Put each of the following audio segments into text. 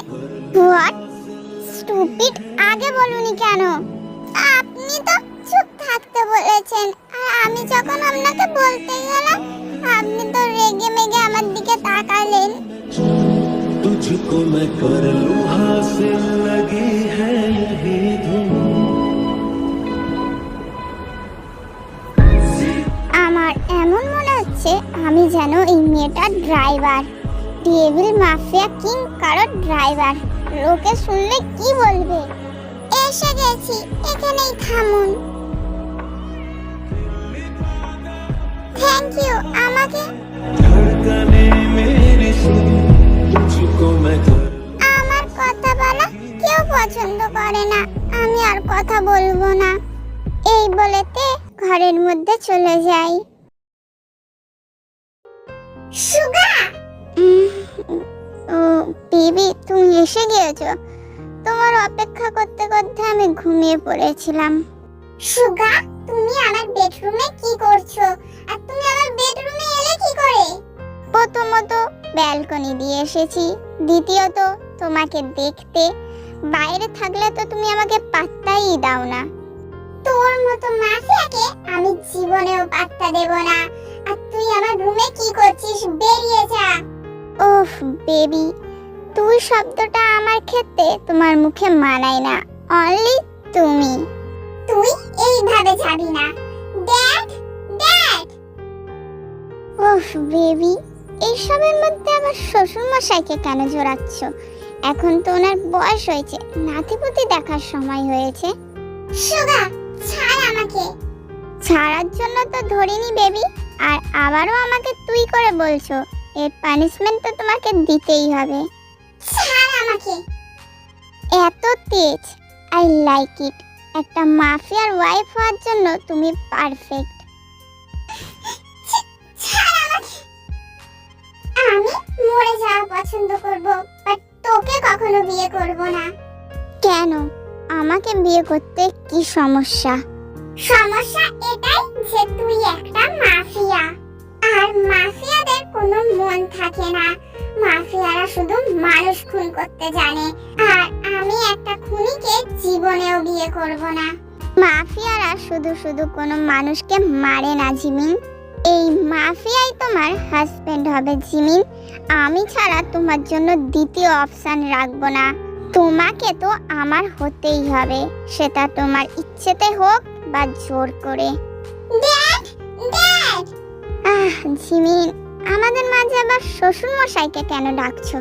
What stupid আগে বলুনি কেন আপনি তো চুপ থাকতে বলেছেন আর আমি যখন আপনাকে বলতে গেলাম আপনি তো রেগে মেগে আমার দিকে তাকালেন तुझको मैं कर लूं हासिल लगी है यही धुन আমার এমন মনে হচ্ছে আমি যেন এই মেয়েটার ড্রাইভার টেবিল মাফিয়া কিং কারও ড্রাইভার। লোকে শুনলে কি বলবে? এসে গেছি, এখানেই থামুন। থ্যাংক ইউ আমাকে আমার কথা বলা কেউ পছন্দ করে না। আমি আর কথা বলব না। এই বলেতে ঘরের মধ্যে চলে যাই। সুগা! ও বেবি তুমি এসে গিয়েছো? তোমার অপেক্ষা করতে করতে আমি ঘুমিয়ে পড়েছিলাম। সুগা তুমি আমার বেডরুমে কি করছ? আর তুমি আমার বেডরুমে এলে কি করে? প্রথমত ব্যালকনি দিয়ে এসেছি। দ্বিতীয়ত তোমাকে দেখতে। বাইরে থাকলে তো তুমি আমাকে পাত্তাই দাও না। তোর মতো মাফিয়াকে আমি জীবনেও পাত্তা দেব না। আর তুই আমার রুমে কি করছিস বেরিয়ে যা। ওফ বেবি তুই শব্দটা আমার ক্ষেত্রে তোমার মুখে মানায় না। অনলি তুমি। তুই এইভাবে যাবি না। ড্যাড ড্যাড ওফ বেবি এইসবের মধ্যে আবার শ্বশুর মশাইকে কেন জোরাচ্ছ এখন তো ওনার বয়স হয়েছে নাতিপুতি দেখার সময় হয়েছে। সুগা ছাড় আমাকে। ছাড়ার জন্য তো ধরিনি বেবি আর আবারও আমাকে তুই করে বলছো। এর পানিশমেন্ট তো তোমাকে দিতেই হবে। ছাড় আমাকে। এত তেজ। আই লাইক ইট একটা মাফিয়ার ওয়াইফ হওয়ার জন্য তুমি পারফেক্ট আমি মরে যাওয়া পছন্দ করব বাট তোকে কখনো বিয়ে করব না। কেন? আমাকে বিয়ে করতে কি সমস্যা? সমস্যা এটাই যে তুই একটা মাফিয়া। আর মাফিয়াদের কোনো মন থাকে না। মাফিয়ারা শুধু মানুষ খুন করতে জানে। আর আমি একটা খুনিকে জীবনেও বিয়ে করব না। মাফিয়ারা শুধু শুধু কোনো মানুষকে মারে না, জিমিন। এই মাফিয়াই তোমার হাজবেন্ড হবে, জিমিন। আমি ছাড়া তোমার জন্য দ্বিতীয় অপশন রাখব না। তোমাকে তো আমার হতেই হবে। সেটা তোমার ইচ্ছেতে হোক বা জোর করে। ড্যাড ড্যাড জিমিন আমাদের মাঝে আবার শ্বশুর মশাইকে কেন ডাকছো?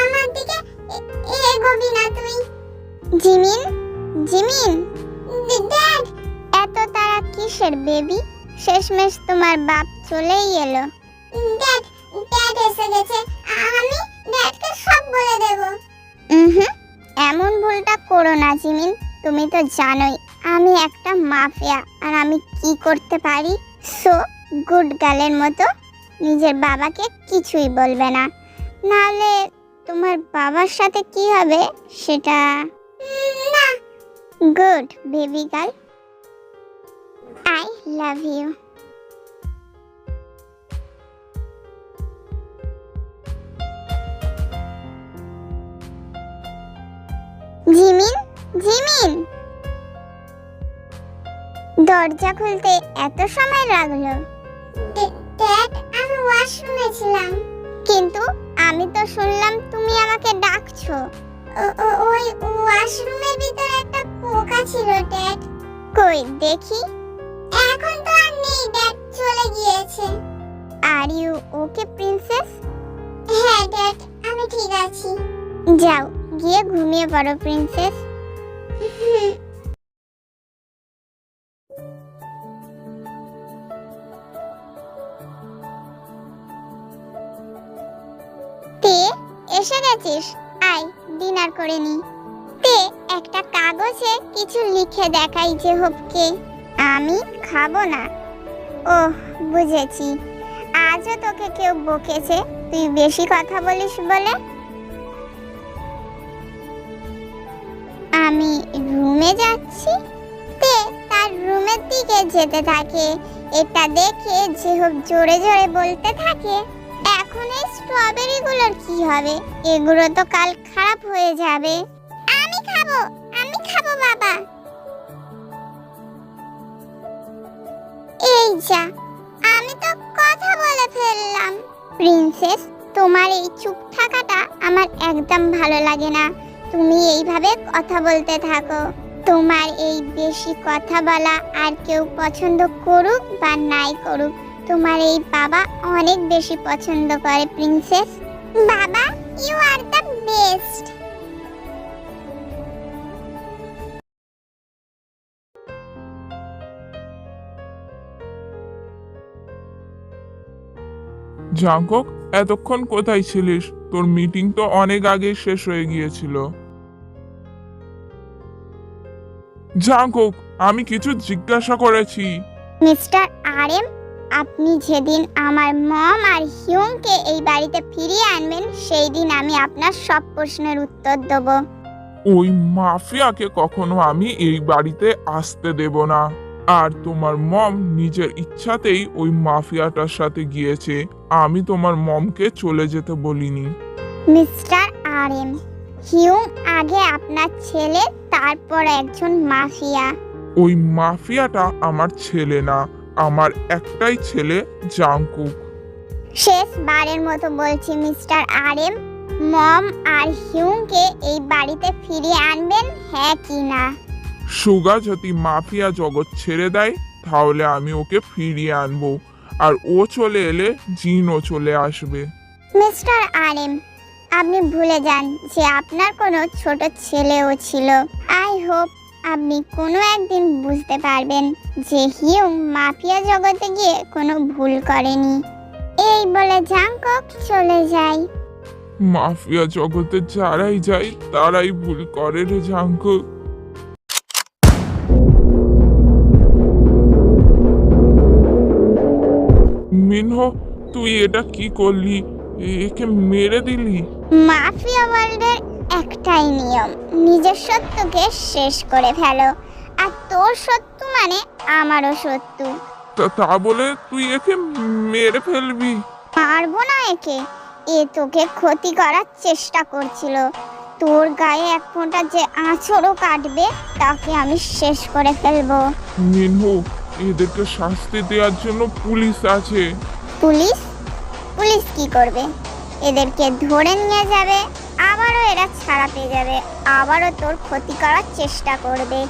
আমার দিকে এগোবি না তুই জিমিন জিমিন। ড্যাড। এত তারা কিসের বেবি? শেষমেশ তোমার বাপ চলেই এলো। ড্যাড ড্যাড এসে গেছে। আমি ড্যাডকে সব বলে দেব। হুম এমন ভুলটা করো না জিমিন। তুমি তো জানোই আমি একটা মাফিয়া আর আমি কি করতে পারি? সো গুড গালের মতো নিজের বাবাকে কিছুই বলবে না। নাহলে তোমার বাবার সাথে কি হবে সেটা? না, good baby girl. I love you. Jimin Jimin. দরজা খুলতে এত সময় লাগল। ওয়াশরুমে কিন্তু আমি তো শুনলাম তুমি আমাকে ডাকছো। ওই ওয়াশরুমের ভিতরে একটা পোকা ছিল, ড্যাড। কই, দেখি। এখন তো আর নেই, ড্যাড, চলে গিয়েছে। Are you okay, princess? হ্যাঁ ড্যাড, আমি ঠিক আছি। যাও, গিয়ে ঘুমিয়ে পড়ো, প্রিন্সেস। তে এসে গেছিস? আয়, ডিনার করে নি। তে, একটা কাগজে কিছু লিখে দেখাই যে হোপকে আমি খাব না। ওহ, বুঝেছি। আজও তোকে কেউ বকেছে, তুই বেশি কথা বলিস বলে? আমি রুমে যাচ্ছি? তে, তার রুমের দিকে যেতে থাকে। এটা দেখে যেহব জোরে জোরে বলতে থাকে। এখন এই স্ট্রবেরি গুলোর কি হবে? এগুলো তো কাল খারাপ হয়ে যাবে। আমি খাব আমি খাব বাবা। এই যা, আমি তো কথা বলে ফেললাম। প্রিন্সেস, তোমার এই চুপ থাকাটা আমার একদম ভালো লাগে না। তুমি এইভাবে কথা বলতে থাকো। তোমার এই বেশি কথা বলা আর কেউ পছন্দ করুক বা নাই করুক তোমার এই বাবা অনেক বেশি পছন্দ করে প্রিন্সেস বাবা you are the best Jungkook এতক্ষণ কোথায় ছিলিস? তোর মিটিং তো অনেক আগে শেষ হয়ে গিয়েছিল। জাঙ্কক আমি কিছু জিজ্ঞাসা করেছি। মিস্টার আরএম আপনি যেদিন আমার মম আর হিউংকে এই বাড়িতে ফিরিয়ে আনবেন সেই দিন আমি আপনার সব প্রশ্নের উত্তর দেব। ওই মাফিয়াকে কখনো আমি এই বাড়িতে আসতে দেব না। আর তোমার মম নিজের ইচ্ছাতেই ওই মাফিয়াটার সাথে গিয়েছে। আমি তোমার মমকে চলে যেতে বলিনি। মিস্টার আরএম হিউং আগে আপনার ছেলে তারপর একজন মাফিয়া। ওই মাফিয়াটা আমার ছেলে না। আমার একটাই ছেলে জাংকুক। শেষবারের মতো বলছি মিস্টার আরএম মম আর হিউংকে এই বাড়িতে ফিরিয়ে আনবেন হ্যাঁ কি না? সুগা যদি মাফিয়া জগৎ ছেড়ে দেয় তাহলে আমি ওকে ফিরিয়ে আনব। আর ও চলে এলে জিনও চলে আসবে। মিস্টার আরএম আপনি ভুলে যান যে আপনার কোনো ছোট ছেলেও ছিল। আই হোপ আপনি কোনো একদিন বুঝতে পারবেন যে হিউং মাফিয়া জগতে গিয়ে কোনো ভুল করেনি। এই বলে জাংকক চলে যায়। মাফিয়া জগতে যারাই যায় তারাই ভুল করে রে জাঙ্কুক মিনহ তুই এটা কি করলি? একে মেরে দিলি। মাফিয়া ওয়ার্ল্ডের একটাই নিয়ম নিজের সত্যকে শেষ করে ফেলো। আর তোর সত্য মানে আমারও সত্য। তা তা বলে তুই একে মেরে ফেলবি। পারব না একে। এ তোকে ক্ষতি করার চেষ্টা করছিল। তোর গায়ে এক ফোঁটা যে আঁচড়ও কাটবে তাকে আমি শেষ করে ফেলব। মিনহু এদেরকে শাস্তি দেওয়ার জন্য পুলিশ আছে। পুলিশ? পুলিশ কি করবে? এদেরকে ধরে নিয়ে যাবে। এরা ছাড়া পেয়ে যাবে আবারও তোর ক্ষতি করার চেষ্টা করবে।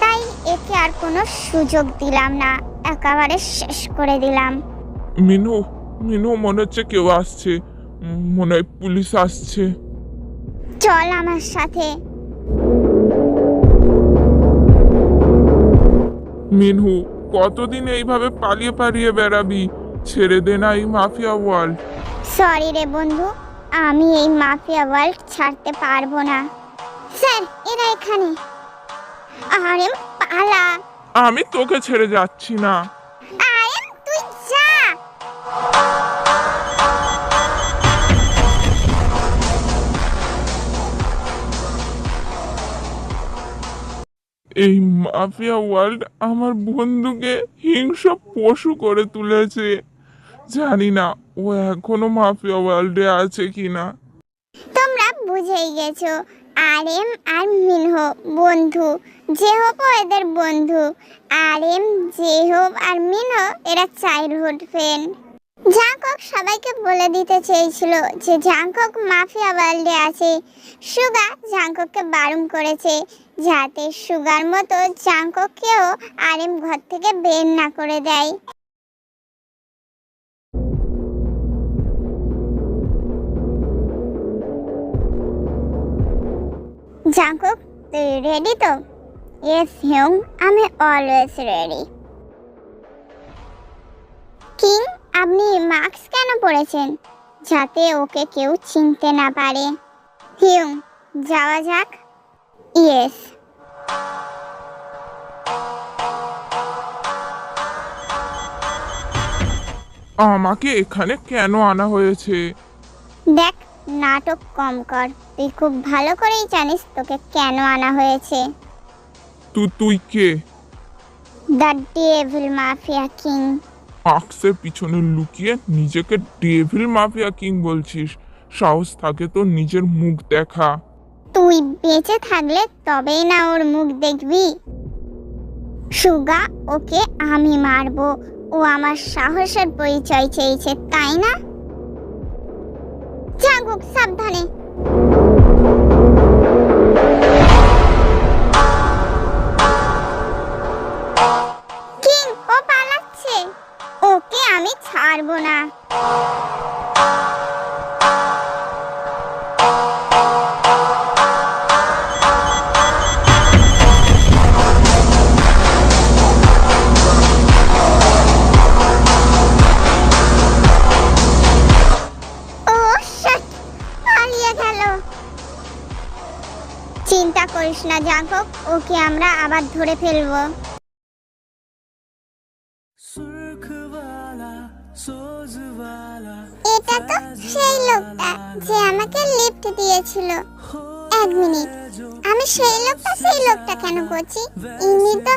তাই একে আর কোনো সুযোগ দিলাম না একেবারে শেষ করে দিলাম। মিনু মিনু মনে হচ্ছে কেউ আসছে। মনে হয় পুলিশ আসছে। চল আমার সাথে। মিনহু কতদিন এইভাবে পালিয়ে পালিয়ে বেড়াবি? ছেড়ে দে না এই মাফিয়া ওয়ার্ল্ড সরি রে বন্ধু আমি এই মাফিয়া ওয়ার্ল্ড ছাড়তে পারব না। স্যার এরা এখানে। আরে পালা। আমি তোকে ছেড়ে যাচ্ছি না। আরে তুই যা। এই মাফিয়া ওয়ার্ল্ড আমার বন্ধুকে হিংস্র পশু করে তুলেছে। জানি না, ও এখনও মাফিয়া ওয়ার্ল্ডে আছে কিনা। তোমরা বুঝেই গেছো আরএম আর মিনহ বন্ধু জেহব এদের বন্ধু আরএম জেহব আর মিনহ এরা চাইল্ডহুড ফ্রেন্ড। জাঙ্কক সবাইকে বলে দিতে চেয়েছিল যে জাঙ্কক মাফিয়া ওয়ার্ল্ডে আছে। সুগা জাঙ্কককে বারণ করেছে, যাতে সুগার মতো জাঙ্কককেও আরএম ঘর থেকে বের না করে দেয়। জাঙ্কুক তুই রেডি তো? ইয়েস হিউং আমি অলওয়েজ রেডি কিং আপনি মাস্ক কেন পরেছেন? যাতে ওকে কেউ চিনতে না পারে। হিউং যাওয়া যাক। ইয়েস আমাকে এখানে কেন আনা হয়েছে? দেখ নাটক কম কর। তুই খুব ভালো করেই জানিস তোকে কেন আনা হয়েছে। তু তুই কে? দ্য ডেভিল মাফিয়া কিং মার্কসের পিছনে লুকিয়ে নিজেকে ডেভিল মাফিয়া কিং বলছিস। সাহস থাকে তো নিজের মুখ দেখা। তুই বেঁচে থাকলে তবেই না ওর মুখ দেখবি। সুগা ওকে আমি মারবো। ও আমার সাহসের পরিচয় চেয়েছে তাই না? জাগুক সাবধানে। জাগক ওকে আমরা আবার ধরে ফেলব। এটা তো সেই লোকটা যে আমাকে লিফট দিয়েছিল। এক মিনিট আমি সেই লোকটা সেই লোকটা কেন করছি? ইনি তো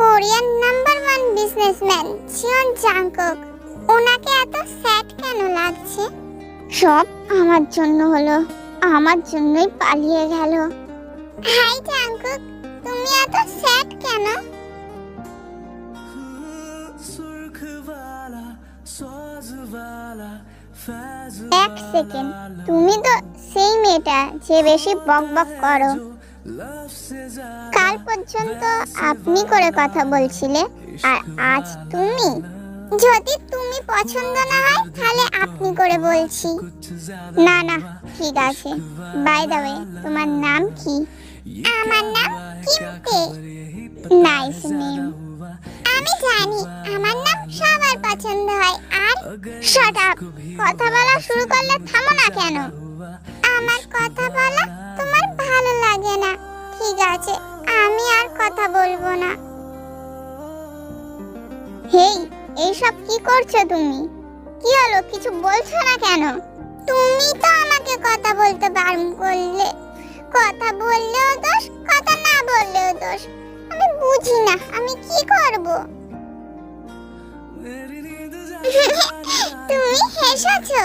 Korean number one businessman Jeon Jungkook ওনাকে এত স্যাড কেন লাগছে? সব আমার জন্য হলো আমার জন্যই পালিয়ে গেল। হাই জাংকুক তুমি এত স্যাড কেন? এক সেকেন্ড তুমি তো সেই মেয়েটা যে বেশি বক বক করো। কাল পর্যন্ত আপনি করে কথা বলছিলে আর আজ তুমি? যদি তুমি পছন্দ না হয় তাহলে আপনি করে বলছি। না না ঠিক আছে। বাই দ্য ওয়ে তোমার নাম কি? আমার নাম কিমতে নাইস নেম আমি জানি আমার নাম সবার পছন্দ হয় আর শাট আপ কথা বলা শুরু করলে থামো না কেন আমার কথা বলা তোমার ভালো লাগে না ঠিক আছে আমি আর কথা বলব না হেই এইসব কি করছ তুমি কি হলো কিছু বলছো না কেন তুমি তো আমাকে কথা বলতে বারণ করলে কথা বললেও দোষ, কথা না বললেও দোষ। আমি বুঝি না, আমি কি করব? তুমি হেসেছো।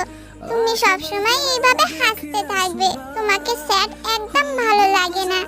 তুমি সবসময় এইভাবে হাসতে থাকবে। তোমাকে স্যাড একদম ভালো লাগে না।